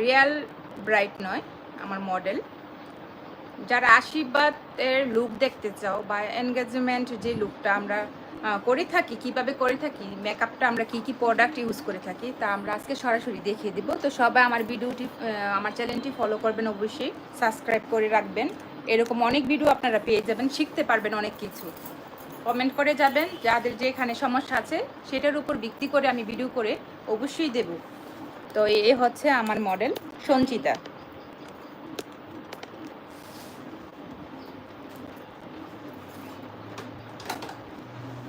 Real bright নয়, আমার model. যারা আশীর্বাদের লুক দেখতে চাও বা এনগেজমেন্ট যে লুকটা আমরা করে থাকি, কীভাবে করে থাকি মেকআপটা আমরা কি কি প্রোডাক্ট ইউজ করে থাকি, তা আমরা আজকে সরাসরি দেখিয়ে দিব। তো সবাই আমার ভিডিওটি আমার চ্যানেলটি ফলো করবেন অবশ্যই সাবস্ক্রাইব করে রাখবেন। এরকম অনেক ভিডিও আপনারা পেয়ে যাবেন, শিখতে পারবেন অনেক কিছু। কমেন্ট করে যাবেন, যাদের যেখানে সমস্যা আছে, সেটার উপর ভিত্তি করে আমি ভিডিও করে অবশ্যই দেব। তো এ হচ্ছে আমার মডেল সঞ্চিতা।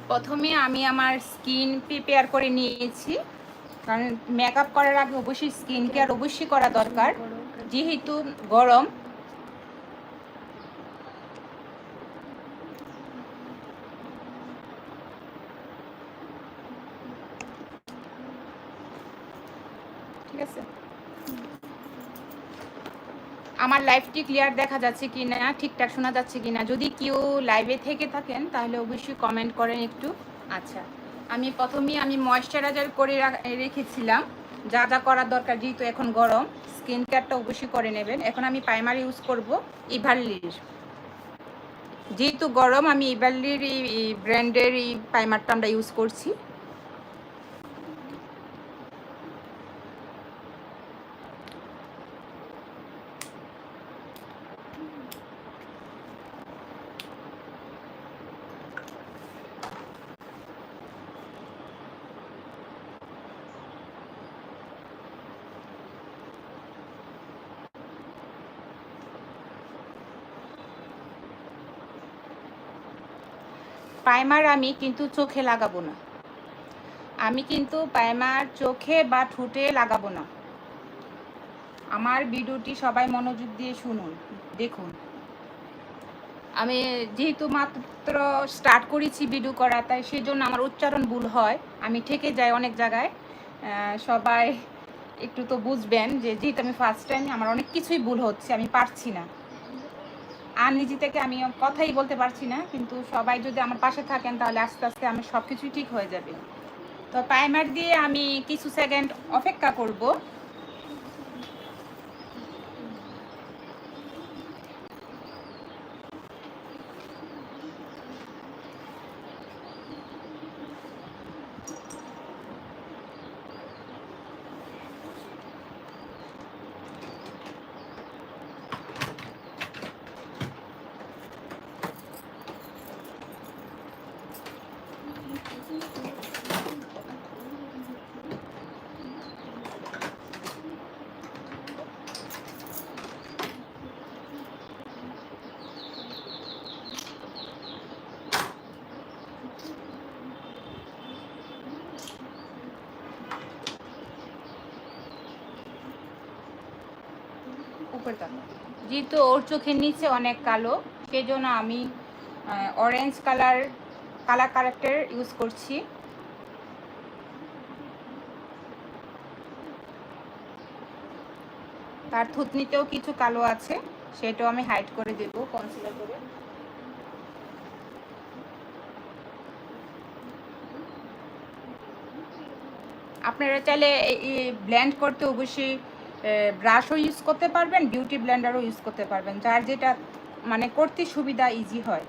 প্রথমে আমি আমার স্কিন প্রিপেয়ার করে নিয়েছি, কারণ মেকআপ করার আগে অবশ্যই স্কিন কেয়ার অবশ্যই করা দরকার। যেহেতু গরম ঠিক আছে আমার লাইভটি ক্লিয়ার দেখা যাচ্ছে কি না ঠিকঠাক শোনা যাচ্ছে কি না যদি কেউ লাইভে থেকে থাকেন, তাহলে অবশ্যই কমেন্ট করেন একটু। আচ্ছা আমি প্রথমেই আমি ময়শ্চারাইজার করে রাখ- রেখেছিলাম। যা যা করার দরকার, যেহেতু এখন গরম স্কিন কেয়ারটা অবশ্যই করে নেবেন। এখন আমি প্রাইমার ইউজ করব ইভারলির যেহেতু গরম, আমি ইভারলির এই ব্র্যান্ডের এই প্রাইমারটা আমরা ইউজ করছি। প্রাইমার আমি কিন্তু চোখে লাগাবো না। আমি কিন্তু প্রাইমার চোখে বা ঠোঁটে লাগাবো না। আমার ভিডিওটি সবাই মনোযোগ দিয়ে শুনুন, দেখুন। আমি যেহেতু মাত্র স্টার্ট করেছি ভিডিও করা, তাই সেই জন্য আমার উচ্চারণ ভুল হয়। আমি ঠেকে যাই অনেক জায়গায়। সবাই একটু তো বুঝবেন যে যেহেতু আমি ফার্স্ট টাইম আমার অনেক কিছুই ভুল হচ্ছে, আমি পারছি না। আর নিজে থেকে আমি কথাই বলতে পারছি না, কিন্তু সবাই যদি আমার পাশে থাকেন তাহলে আস্তে আস্তে আমার সব কিছুই ঠিক হয়ে যাবে। তো প্রাইমার দিয়ে আমি কিছু সেকেন্ড অপেক্ষা করব। যেহেতু ওর চোখের নিচে অনেক কালো সেই জন্য আমি orange colour colour corrector use করছি। তার থুতনিতেও কিছু কালো আছে, সেটাও আমি হাইড করে দেবো কনসিলার করে। আপনারা চাইলে ব্ল্যান্ড করতে অবশ্যই ব্রাশও ইউজ করতে পারবেন বিউটি ব্লেন্ডারও ইউজ করতে পারবেন। যার যেটা মানে করতে সুবিধা ইজি হয়।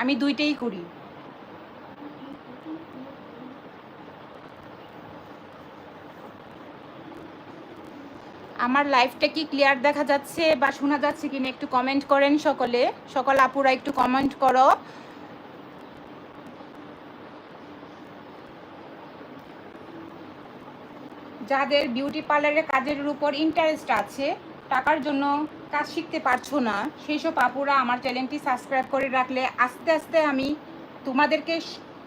আমি দুইটাই করি। আমার লাইফটা কি ক্লিয়ার দেখা যাচ্ছে বা শোনা যাচ্ছে কিনা একটু কমেন্ট করেন সকলে। সকল আপুরা একটু কমেন্ট করো। যাদের বিউটি পার্লারের কাজের উপর ইন্টারেস্ট আছে, টাকার জন্য কাজ শিখতে পারছ না সেই সব আপুরা আমার চ্যানেলটি সাবস্ক্রাইব করে রাখলে আস্তে আস্তে আমি তোমাদেরকে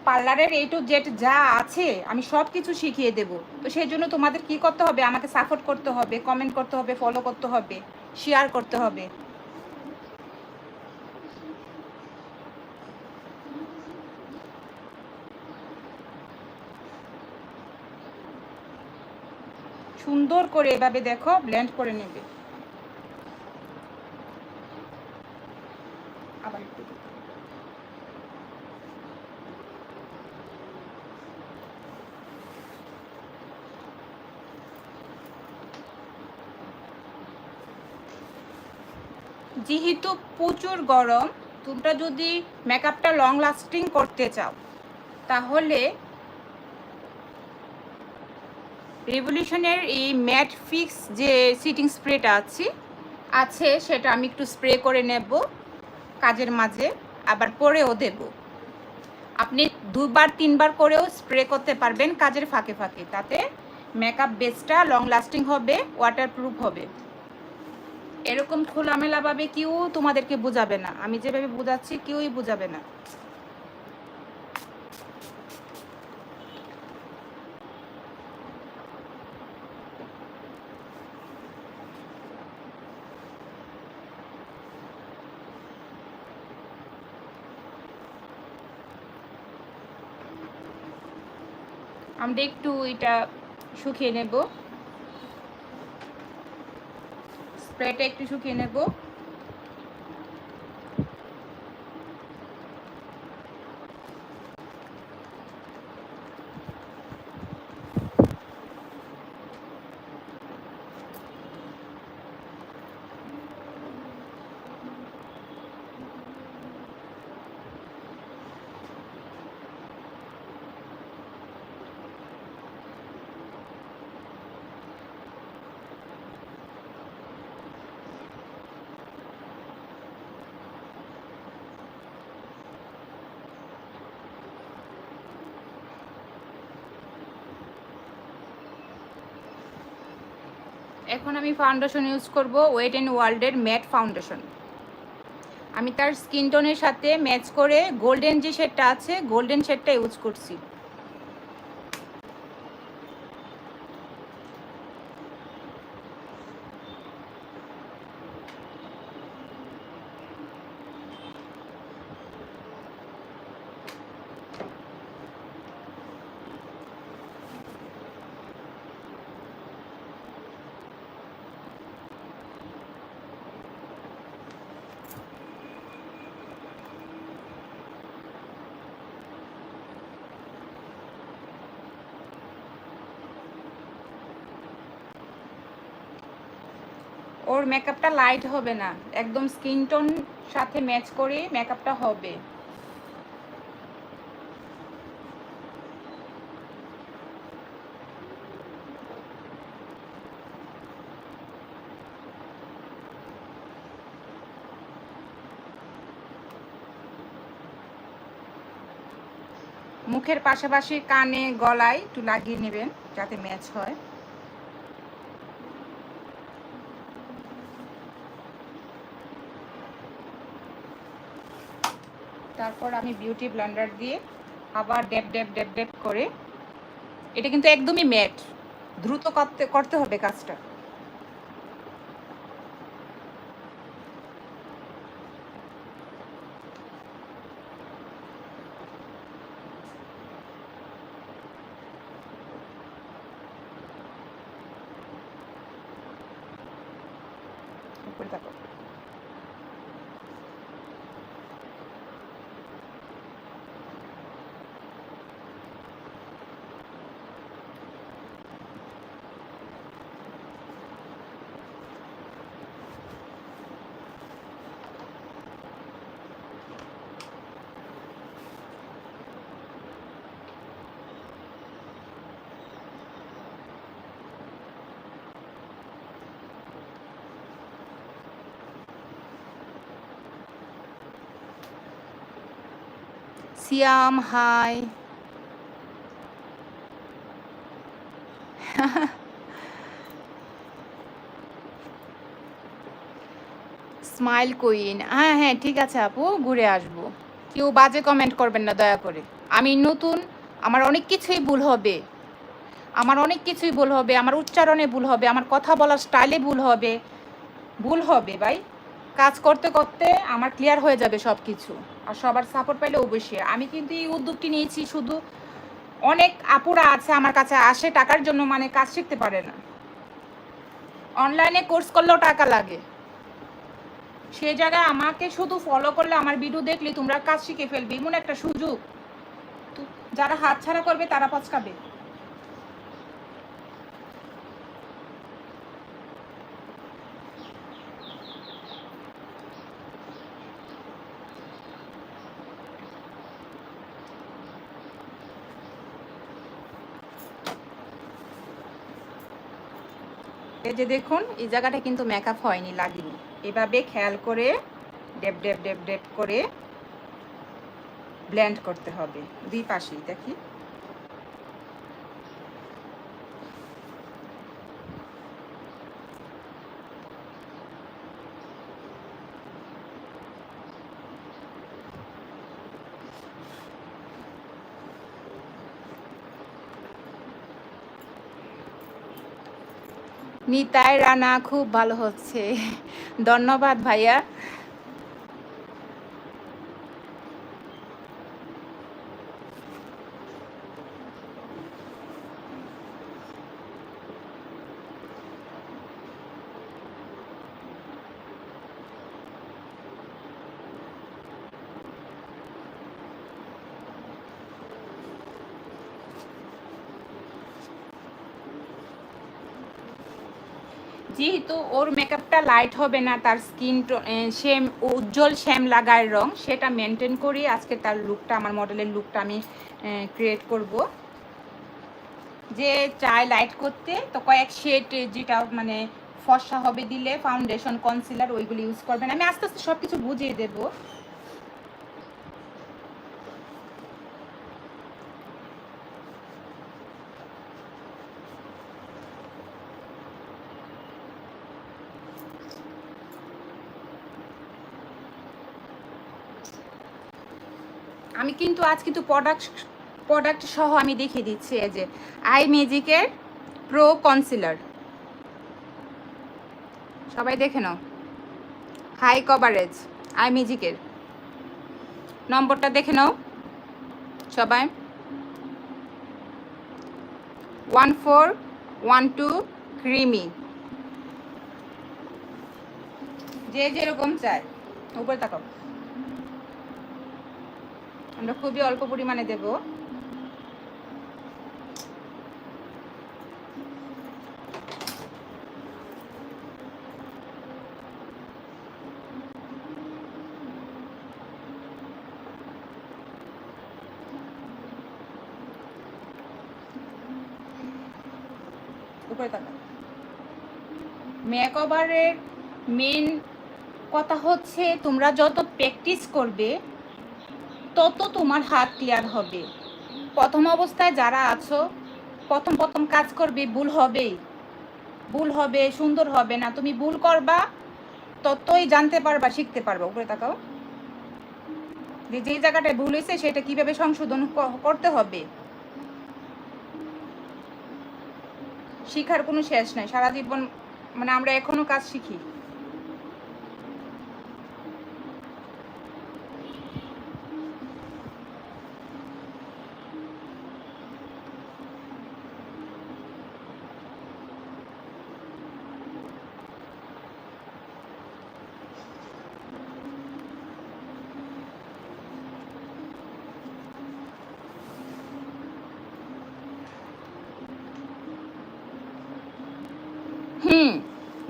পার্লারের এই টু জেড যা আছে, আমি সব কিছু শিখিয়ে দেব। তো সেই জন্য তোমাদের কি করতে হবে? আমাকে সাপোর্ট করতে হবে কমেন্ট করতে হবে ফলো করতে হবে শেয়ার করতে হবে। সুন্দর করে এভাবে দেখো ব্ল্যান্ড করে নেবে। যেহেতু প্রচুর গরম, তোমরা যদি মেকআপটা লং লাস্টিং করতে চাও, তাহলে রেভলিউশনের এই ম্যাট ফিক্স যে সিটিং স্প্রেটা আছে আছে সেটা আমি একটু স্প্রে করে নেব কাজের মাঝে, আবার পরেও দেব। আপনি দুবার, তিনবার করেও স্প্রে করতে পারবেন কাজের ফাঁকে ফাঁকে, তাতে মেকআপ বেসটা লং লাস্টিং হবে ওয়াটারপ্রুফ হবে। এরকম খোলামেলাভাবে কেউ তোমাদেরকে বোঝাবে না। আমি যেভাবে বোঝাচ্ছি, কেউই বোঝাবে না। আমরা একটু এটা শুকিয়ে নেব। স্প্রেটা একটু শুকিয়ে নেব। এখন আমি ফাউন্ডেশন ইউজ করব ওয়েট অ্যান্ড ওয়ার্ল্ডের ম্যাট ফাউন্ডেশন আমি তার স্কিন টোনের সাথে ম্যাচ করে গোল্ডেন যে শেডটা আছে গোল্ডেন শেডটা ইউজ করছি। ওর মেকআপটা লাইট হবে না। একদম স্কিন টোন সাথে ম্যাচ করে মেকআপটা হবে। মুখের পাশাপাশি কানে, গলায় একটু লাগিয়ে নেবেন যাতে ম্যাচ হয়। তারপর আমি বিউটি ব্লান্ডার দিয়ে আবার ড্যাপ ড্যাপ ড্যাপ ড্যাপ করে, এটা কিন্তু একদমই ম্যাট দ্রুত করতে করতে হবে কাজটা। উপরে সিয়াম হাই স্মাইল কুইন হ্যাঁ হ্যাঁ ঠিক আছে আপু, ঘুরে আসব। কেউ বাজে কমেন্ট করবেন না, দয়া করে। আমি নতুন, আমার অনেক কিছুই ভুল হবে। আমার অনেক কিছুই ভুল হবে, আমার উচ্চারণে ভুল হবে, আমার কথা বলার স্টাইলে ভুল হবে। ভুল হবে ভাই। কাজ করতে করতে আমার ক্লিয়ার হয়ে যাবে সব কিছু আর সবার সাপোর্ট পাইলে অবশ্যই। আমি কিন্তু এই উদ্যোগটি নিয়েছি, শুধু অনেক আপুরা আছে আমার কাছে আসে টাকার জন্য মানে কাজ শিখতে পারে না। অনলাইনে কোর্স করলেও টাকা লাগে। সে জায়গায় আমাকে শুধু ফলো করলে, আমার ভিডিও দেখলে তোমরা কাজ শিখে ফেলবে, এমন একটা সুযোগ। যারা হাত ছাড়া করবে, তারা পচকাবে। এই যে দেখুন, এই জায়গাটা কিন্তু মেকআপ হয়নি, লাগেনি। এভাবে খেয়াল করে ডেপ ডেপ ডেপ ডেপ করে ব্ল্যান্ড করতে হবে। দুই পাশেই, দেখি। নিতাই রানা খুব ভালো হচ্ছে। ধন্যবাদ ভাইয়া। যেহেতু ওর মেকআপটা লাইট হবে না, তার স্কিন সেম উজ্জ্বল শ্যাম লাগায় রং, সেটা মেনটেন করি আজকে তার লুকটা আমার মডেলের লুকটা আমি ক্রিয়েট করব। যে চায় লাইট করতে, তো কয়েক শেড যেটা মানে ফর্সা হবে দিলে ফাউন্ডেশন কনসিলার ওইগুলি ইউজ করবেন। আমি আস্তে আস্তে সব কিছু বুঝিয়ে দেবো। আমি কিন্তু আজ কিন্তু প্রোডাক্ট প্রোডাক্ট সহ আমি দেখিয়ে দিচ্ছি এই যে আই ম্যাজিকের প্রো কনসিলার সবাই দেখে নাও। হাই কভারেজ আই ম্যাজিকের নম্বরটা দেখে নাও। সবাই। One four, one two, creamy. যে যেরকম চায়। উপরে তাকাও। আমরা খুবই অল্প পরিমাণে দেব। উপরে মেকওভারের মেন কথা হচ্ছে তোমরা যত প্র্যাকটিস করবে তত তোমার হাত ক্লিয়ার হবে। প্রথম অবস্থায় যারা আছো, প্রথম প্রথম কাজ করবে, ভুল হবেই। ভুল হবে, সুন্দর হবে না। তুমি ভুল করবা, ততই জানতে পারবা, শিখতে পারবা। উপরে তাকাও। যে যেই জায়গাটায় ভুল হয়েছে, সেটা কীভাবে সংশোধন করতে হবে? শিখার কোনো শেষ নাই। সারা জীবন মানে আমরা এখনও কাজ শিখি।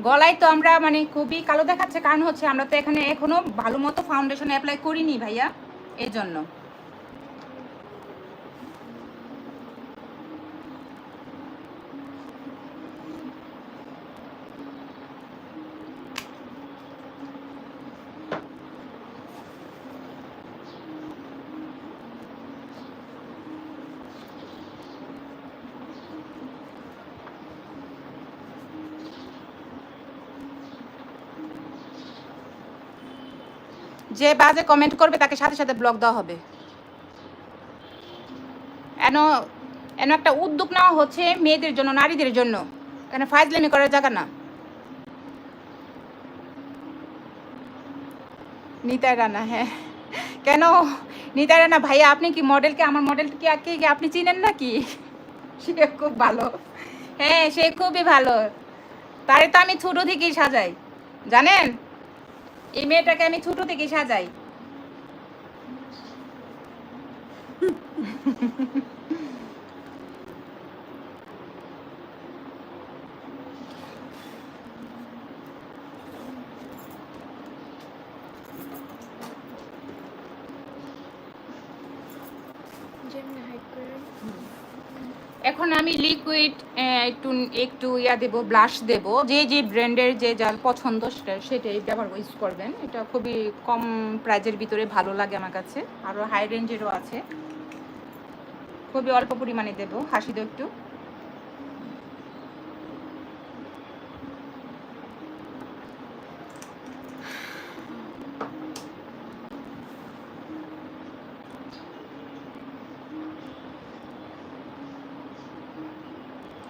গলায় তো আমরা মানে খুবই কালো দেখাচ্ছে, কারণ হচ্ছে আমরা তো এখানে এখনও ভালো মতো ফাউন্ডেশন অ্যাপ্লাই করিনি ভাইয়া এই জন্য যে বাজে কমেন্ট করবে, তাকে সাথে সাথে ব্লক দেওয়া হবে। এন এন একটা উদ্যোগ নেওয়া হচ্ছে মেয়েদের জন্য, নারীদের জন্য। এখানে ফাইজলামি করার জায়গা না। নিতাই রানা হ্যাঁ। কেন? নিতাই রানা, ভাইয়া, আপনি কি মডেলকে আমার মডেলকে কি কি আপনি চিনেন নাকি? সে খুব ভালো। হ্যাঁ সে খুবই ভালো। তারে তো আমি ছোটো থেকেই সাজাই। জানেন? এই মেয়েটাকে আমি ছোট থেকে সাজাই। আমি লিকুইড একটু একটু ইয়া দেবো ব্লাশ দেব। যে যে ব্র্যান্ডের যে যার পছন্দ, সেটা, সেটাই ব্যবহার ইউজ করবেন। এটা খুবই কম প্রাইজের ভিতরে ভালো লাগে আমার কাছে। আরও হাই রেঞ্জেরও আছে। খুবই অল্প পরিমাণে দেবো হাসি একটু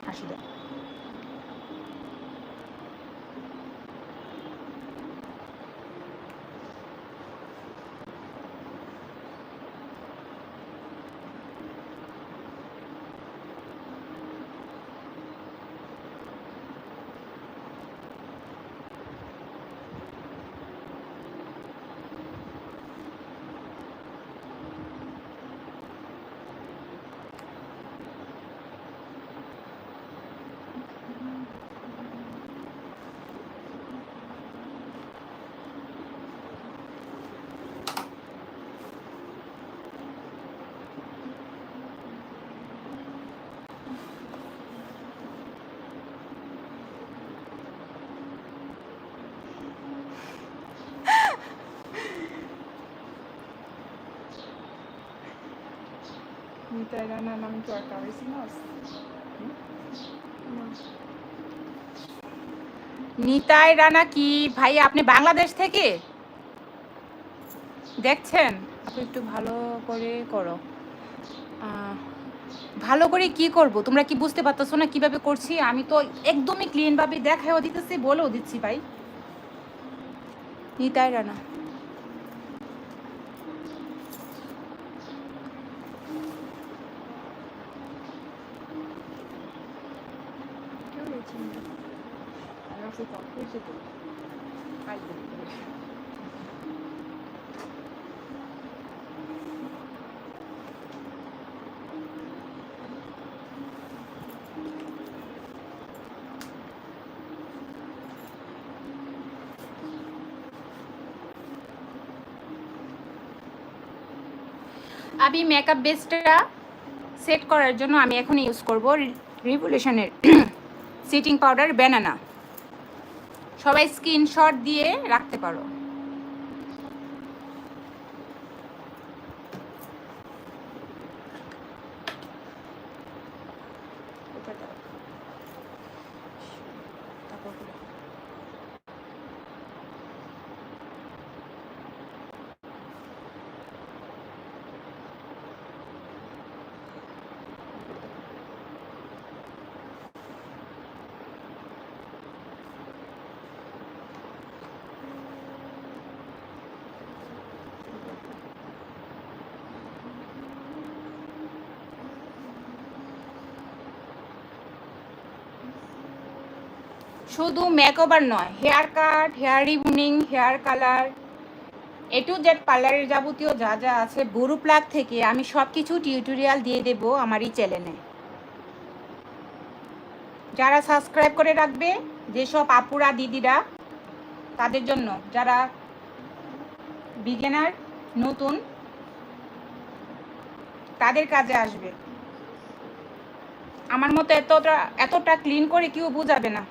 হাসি দেবো রানার নাম কি আর কারও চিনস নিতাই রানা কি ভাই আপনি বাংলাদেশ থেকে দেখছেন আপনি একটু ভালো করে করো ভালো করে কি করব তোমরা কি বুঝতে পারতেছো না কীভাবে করছি আমি তো একদমই ক্লিন ভাবে দেখাও দিতেছি বলেও দিচ্ছি ভাই নিতাই রানা কেউ রয়েছে না। আমি ভাবছি কল করেছে তো। কাজ করতে হবে। আমি মেকআপ বেসটা সেট করার জন্য আমি এখন ইউজ করব রিভলিউশনের সিটিং পাউডার ব্যানানা সবাই স্ক্রিনশট দিয়ে রাখতে পারো। শুধু মেকওভার নয় hair cut hair rebonding hair colour A to Z পার্লারের যাবতীয় যা যা আছে বুরু প্লাগ থেকে আমি সব কিছু টিউটোরিয়াল দিয়ে দেব আমার এই চ্যানেলে যারা সাবস্ক্রাইব করে রাখবে, যেসব আপুরা, দিদিরা, তাদের জন্য, যারা বিগিনার নতুন, তাদের কাজে আসবে। আমার মতো এতটা এতটা ক্লিন করে কেউ বুঝাবে না।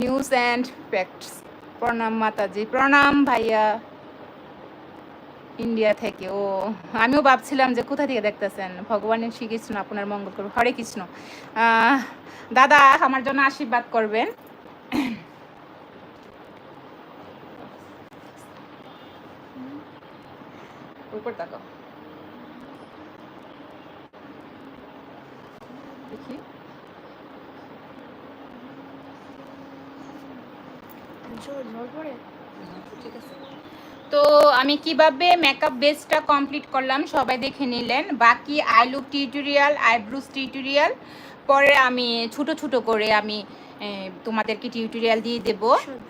নিউজ অ্যান্ড ফ্যাক্টস প্রণাম মাতাজি, প্রণাম ভাইয়া। ইন্ডিয়া থেকে। ও, আমিও ভাবছিলাম যে কোথা থেকে দেখতেছেন? ভগবানের শ্রীকৃষ্ণ, আপনার মঙ্গল করুন হরে কৃষ্ণ। দাদা আমার জন্য আশীর্বাদ করবেন। উপর তাকাও দেখি জোর জোর করে ঠিক আছে তো আমি কীভাবে মেকআপ বেসটা কমপ্লিট করলাম সবাই দেখে নিলেন। বাকি eye look tutorial eyebrows tutorial পরে আমি ছোট ছোট করে আমি তোমাদেরকে টিউটোরিয়াল দিয়ে দেব।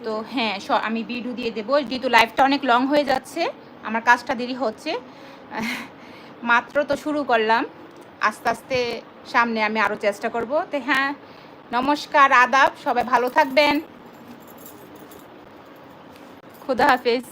তো হ্যাঁ আমি ভিডিও দিয়ে দেবো। যেহেতু লাইফটা অনেক লং হয়ে যাচ্ছে, আমার কাজটা দেরি হচ্ছে, মাত্র তো শুরু করলাম। আস্তে আস্তে সামনে আমি আরও চেষ্টা করব। তো হ্যাঁ নমস্কার, আদাব, সবাই ভালো থাকবেন। খুদা হাফেজ।